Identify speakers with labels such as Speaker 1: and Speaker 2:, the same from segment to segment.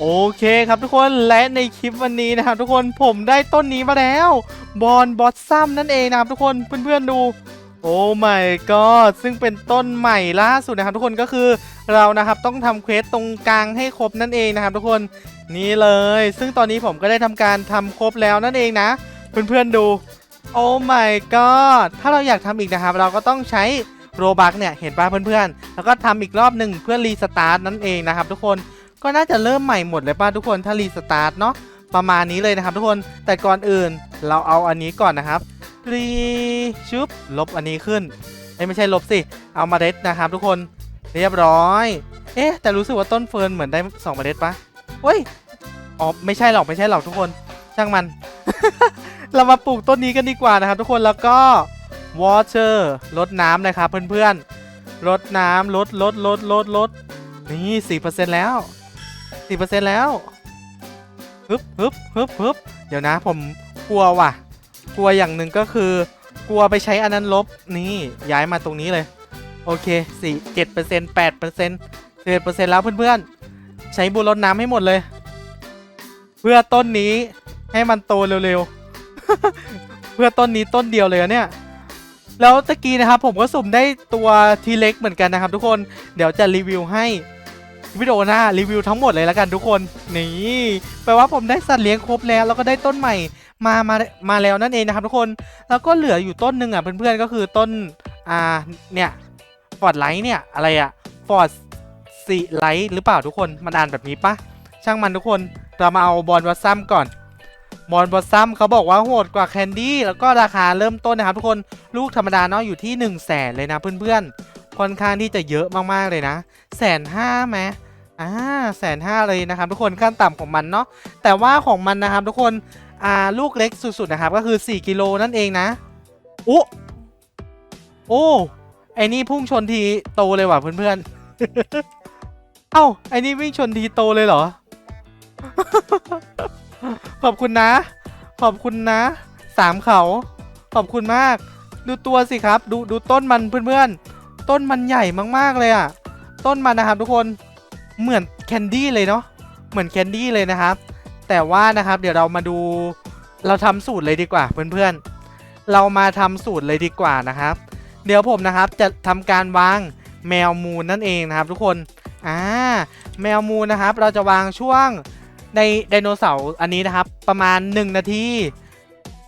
Speaker 1: โอเคครับทุกคนและในคลิปวันนี้นะครับทุกคนผมได้ต้นนี้มาแล้ว บอลบอสซัมนั่นเองนะครับทุกคนเพื่อนๆดู โอ้ my god ซึ่งเป็นต้นใหม่ล่าสุดนะครับทุกคนก็คือเรานะครับต้องทำเควสตรงกลางให้ครบนั่นเองนะครับทุกคนนี่เลย ซึ่งตอนนี้ผมก็ได้ทำการทำครบแล้วนั่นเองนะ เพื่อนๆดู โอ้ my god ถ้าเราอยากทำอีกนะครับ เราก็ต้องใช้โรบักเนี่ยเห็นป่ะเพื่อนๆแล้วก็ทำอีกรอบหนึ่งเพื่อรีสตาร์ทนั่นเองนะครับทุกคน ก็น่าจะเริ่มใหม่หมดเลยป่ะทุกคนถ้ารีสตาร์ทเนาะประมาณนี้เลยนะครับทุกคนแต่ก่อนอื่นเราเอาอันนี้ก่อนนะครับรีชุบลบอันนี้ขึ้นเอ้ไม่ใช่ลบสิเอามาเด็ดนะครับทุกคนเรียบร้อย เอ๊ะ แต่รู้สึกว่าต้นเฟิร์นเหมือนได้สองเมล็ดปะเฮ้ย อ๋อ ไม่ใช่หรอก ไม่ใช่หรอกทุกคน ช่างมัน เรามาปลูกต้นนี้กันดีกว่านะครับทุกคน แล้วก็ water ลดน้ำนะครับเพื่อนๆลดน้ำลดลดลดลดลดนี่สี่เปอร์เซ็นต์แล้ว สี่เปอร์เซ็นต์แล้วฮึบฮึบฮึบฮึบเดี๋ยวนะผมกลัวว่ะ กลัวอย่างหนึ่งก็คือ กลัวไปใช้อันนั้นลบนี่ย้ายมาตรงนี้เลย โอเคสี่เจ็ดเปอร์เซ็นต์แปดเปอร์เซ็นต์สิบเอ็ดเปอร์เซ็นต์แล้วเพื่อนๆ ใช้บูรดน้ำให้หมดเลย เพื่อต้นนี้ให้มันโตเร็วๆ เพื่อต้นนี้ต้นเดียวเลยเนี่ยแล้วตะกี้นะครับผมก็สุ่มได้ตัวทีเล็กเหมือนกันนะครับทุกคนเดี๋ยวจะรีวิวให้ วิดีโอหน้ารีวิวทั้งหมดเลยแล้วกันทุกคน นี่แปลว่าผมได้สัตว์เลี้ยงครบแล้ว แล้วก็ได้ต้นใหม่มามามาแล้วนั่นเองนะครับทุกคนแล้วก็เหลืออยู่ต้นหนึ่งอะเพื่อนๆก็คือต้นอ่าเนี่ยฟอร์ดไลท์เนี่ยอะไรอะฟอร์ดสีไลท์หรือเปล่าทุกคนมันอ่านแบบนี้ปะช่างมันทุกคนเรามาเอาบอลบอสซัมก่อนบอลบอสซัมเขาบอกว่าโหดกว่าแคนดี้แล้วก็ราคาเริ่มต้นนะครับทุกคนลูกธรรมดาเนาะอยู่ที่1นึ่งแสนเลยนะเพื่อนๆ ค่อนข้างที่จะเยอะมากๆเลยนะแสนห้าไหมอ่าแสนห้าเลยนะครับทุกคนขั้นต่ำของมันเนาะแต่ว่าของมันนะครับทุกคนอ่าลูกเล็กสุดๆนะครับก็คือ 4 กิโลนั่นเองนะโอ้โอ้ไอ้นี่พุ่งชนทีโตเลยว่ะเพื่อนๆ เอ้าไอ้นี่วิ่งชนทีโตเลยเหรอ ขอบคุณนะ ขอบคุณนะ สามเขา ขอบคุณมาก ดูตัวสิครับ ดูดูต้นมันเพื่อนๆ ต้นมันใหญ่มากๆเลยอะ่ะ ต้นมันนะครับทุกคนเหมือนแคนดี้เลยเนาะเหมือนแคนดี้เลยนะครับ แต่ว่านะครับเดี๋ยวเรามาดูเราทำสูตรเลยดีกว่าเพื่อนๆ เรามาทำสูตรเลยดีกว่านะครับ เดี๋ยวผมนะครับจะทำการวางแมวมูลนั่นเองนะครับ ทุกคนอ่าแมวมูลนะครับ เราจะวางช่วงในไดโนเสาร์อันนี้นะครับ ประมาณ 1 นาที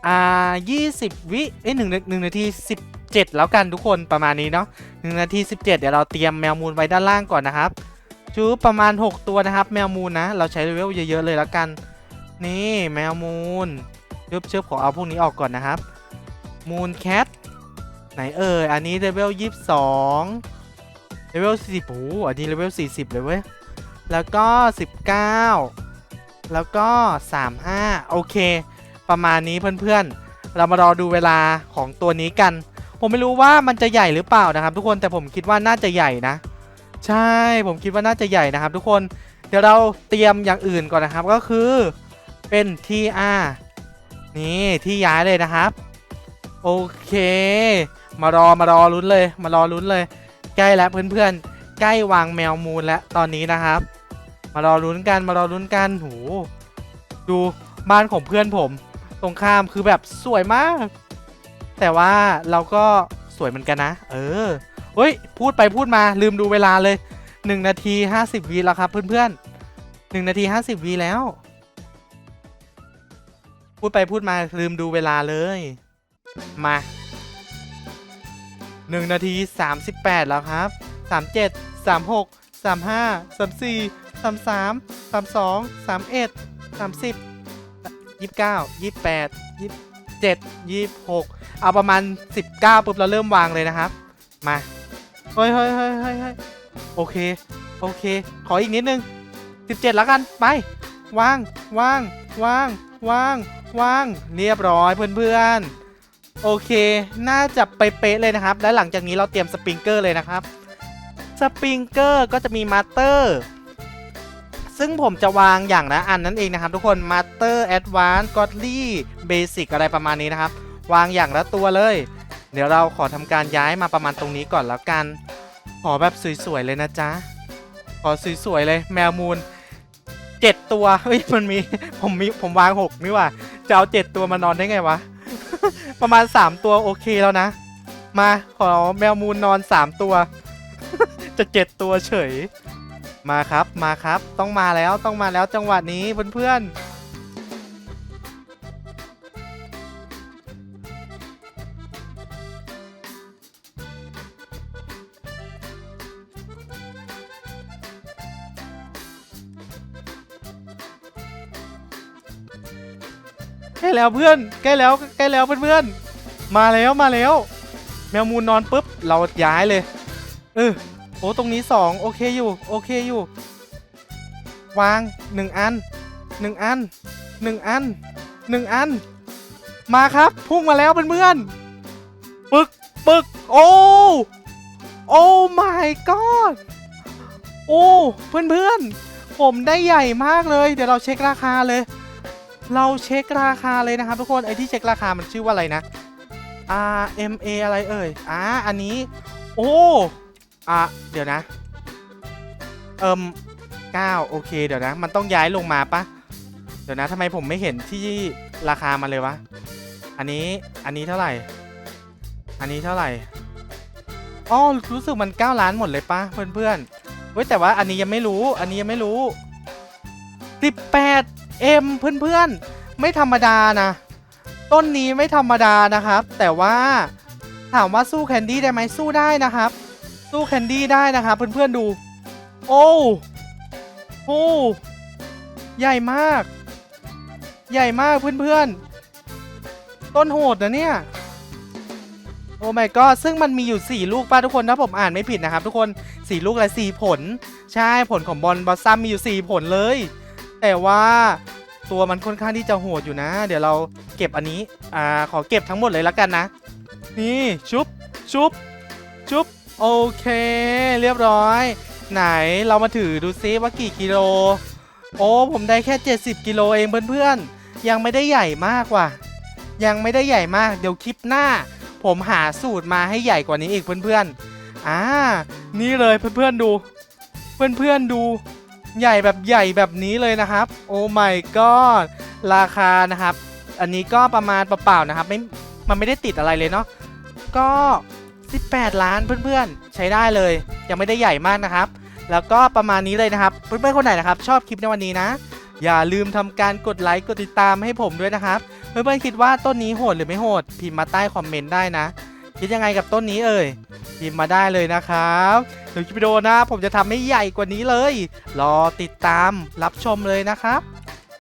Speaker 1: อ่า20 วิเอ้ยหนึ่งหนึ่งนาที 17 แล้วกันทุกคนประมาณนี้เนาะหนึ่งนาที 17 เดี๋ยวเราเตรียมแมวมูลไว้ด้านล่างก่อนนะครับจูประมาณ 6 ตัวนะครับ แมวมูลนะ เราใช้เลเวลเยอะๆเลยแล้วกัน นี่แมวมูนเชิบเชิบขอเอาพวกนี้ออกก่อนนะครับ มูนแคทไหนเอ่ยอันนี้เลเวลยี่สิบสองเลเวลสี่สิบโอ้อันนี้เลเวลสี่สิบเลยเว้ย แล้วก็สิบเก้าแล้วก็สามห้าโอเค ประมาณนี้เพื่อนๆ เรามารอดูเวลาของตัวนี้กัน ผมไม่รู้ว่ามันจะใหญ่หรือเปล่านะครับ ทุกคนแต่ผมคิดว่าน่าจะใหญ่นะ ใช่ผมคิดว่าน่าจะใหญ่นะครับ ทุกคนเดี๋ยวเราเตรียมอย่างอื่นก่อนนะครับก็คือเป็น TR นี่ที่ย้ายเลยนะครับ โอเค มารอมารอลุ้นเลย มารอลุ้นเลย ใกล้แล้วเพื่อนๆ ใกล้วางแมวมูลแล้วตอนนี้นะครับ มารอลุ้นกันมารอลุ้นกันโหดูบ้านของเพื่อนผม ตรงข้ามคือแบบสวยมาก แต่ว่าเราก็สวยเหมือนกันนะ เออเฮ้ย พูดไปพูดมาลืมดูเวลาเลย 1 นาที 50วีแล้วครับเพื่อนๆ1นาที 50วีแล้ว พูดไปพูดมาลืมดูเวลาเลย มา1นาที 38 แล้วครับ 37 36 35 34 33 32 31 30 29 28 27 26 เอาประมาณสิบเก้าปุ๊บเราเริ่มวางเลยนะครับ มาเฮ้ยเฮ้ยเฮ้ยเฮ้ยเฮ้ยโอเค โอเค ขออีกนิดนึงสิบเจ็ดแล้วกัน ไป วาง วาง วาง วาง วาง เรียบร้อยเพื่อนๆ โอเค น่าจะไปเป๊ะเลยนะครับ และหลังจากนี้เราเตรียมสปริงเกอร์เลยนะครับ สปริงเกอร์ก็จะมีมาสเตอร์ ซึ่งผมจะวางอย่างละอันนั่นเองนะครับ ทุกคน มาสเตอร์แอดวานซ์กอดลี่ เบสิกอะไรประมาณนี้นะครับ วางอย่างละตัวเลย เดี๋ยวเราขอทำการย้ายมาประมาณตรงนี้ก่อนแล้วกัน ขอแบบสวยๆเลยนะจ๊ะ ขอสวยๆเลยแมวมูลเจ็ดตัว เฮ้ยมันมีผมมีผมวางหกนี่ว่าจะเอาเจ็ดตัวมานอนได้ไงวะ ประมาณสามตัวโอเคแล้วนะ มาขอแมวมูลนอนสามตัว จะเจ็ดตัวเฉย มาครับมาครับ ต้องมาแล้วต้องมาแล้วจังหวะนี้เพื่อนๆ ใกล้แล้วเพื่อนใกล้แล้วใกล้แล้วเพื่อนๆมาแล้วมาแล้ว แมวมูนนอนปุ๊บเราย้ายเลยเออโอ้ตรงนี้สองโอเคอยู่โอเคอยู่ วางหนึ่งอันหนึ่งอันหนึ่งอันหนึ่งอัน มาครับพุ่งมาแล้วเพื่อนๆปึกปึกโอ้โอ้ my god โอ้เพื่อนๆผมได้ใหญ่มากเลย เดี๋ยวเราเช็คราคาเลย เราเช็คราคาเลยนะครับทุกคนไอที่เช็คราคามันชื่อว่าอะไรนะ R M A อะไรเอ่ยอ่าอันนี้ โอ้อะเดี๋ยวนะ เอิม9โอเคเดี๋ยวนะ มันต้องย้ายลงมาปะเดี๋ยวนะทำไมผมไม่เห็นที่ราคามันเลยวะ อันนี้อันนี้เท่าไหร่ อันนี้เท่าไหร่อ๋อรู้สึกมัน9ล้านหมดเลยปะเพื่อนๆเฮ้ยแต่ว่าอันนี้ยังไม่รู้ อันนี้ยังไม่รู้ 18 M เพื่อนๆ ไม่ธรรมดานะ ต้นนี้ไม่ธรรมดานะครับ แต่ว่าถามว่าสู้แคนดี้ได้ไหมสู้ได้นะครับ สู้แคนดี้ได้นะครับเพื่อนๆดู โอ้โหใหญ่มาก ใหญ่มากเพื่อนๆ ต้นโหดนะเนี่ยโอ้ my god ซึ่งมันมีอยู่ 4 ลูกป้าทุกคนถ้าผมอ่านไม่ผิดนะครับ ทุกคน 4 ลูกและ4ผล ใช่ผลของบอลบอสซัมมีอยู่ 4 ผลเลย แต่ว่า ตัวมันค่อนข้างที่จะโหดอยู่นะ เดี๋ยวเราเก็บอันนี้ อ่า ขอเก็บทั้งหมดเลยแล้วกันนะ นี่ชุบ ชุบ ชุบ โอเค เรียบร้อย ไหนเรามาถือดูซิว่ากี่กิโล โอ้ ผมได้แค่ 70 กิโลเองเพื่อนๆ ยังไม่ได้ใหญ่มากว่ะ ยังไม่ได้ใหญ่มาก เดี๋ยวคลิปหน้า ผมหาสูตรมาให้ใหญ่กว่านี้อีกเพื่อนๆ อ่า นี่เลยเพื่อนๆดู เพื่อนๆดู ใหญ่แบบใหญ่แบบนี้เลยนะครับ โอ้ my god ราคานะครับ อันนี้ก็ประมาณเปล่าๆนะครับไม่มันไม่ได้ติดอะไรเลยเนาะก็ 18 ล้านเพื่อนๆ ใช้ได้เลย ยังไม่ได้ใหญ่มากนะครับ แล้วก็ประมาณนี้เลยนะครับ เพื่อนๆคนไหนนะครับ ชอบคลิปในวันนี้นะ อย่าลืมทำการกดไลค์กดติดตามให้ผมด้วยนะครับ เพื่อนๆคิดว่าต้นนี้โหดหรือไม่โหดพิมพ์มาใต้คอมเมนต์ได้นะ คิดยังไงกับต้นนี้เอ่ยพิมพ์มาได้เลยนะครับ เดี๋ยวคลิปวิดีโอนะ ผมจะทำให้ใหญ่กว่านี้เลย รอติดตามรับชมเลยนะครับ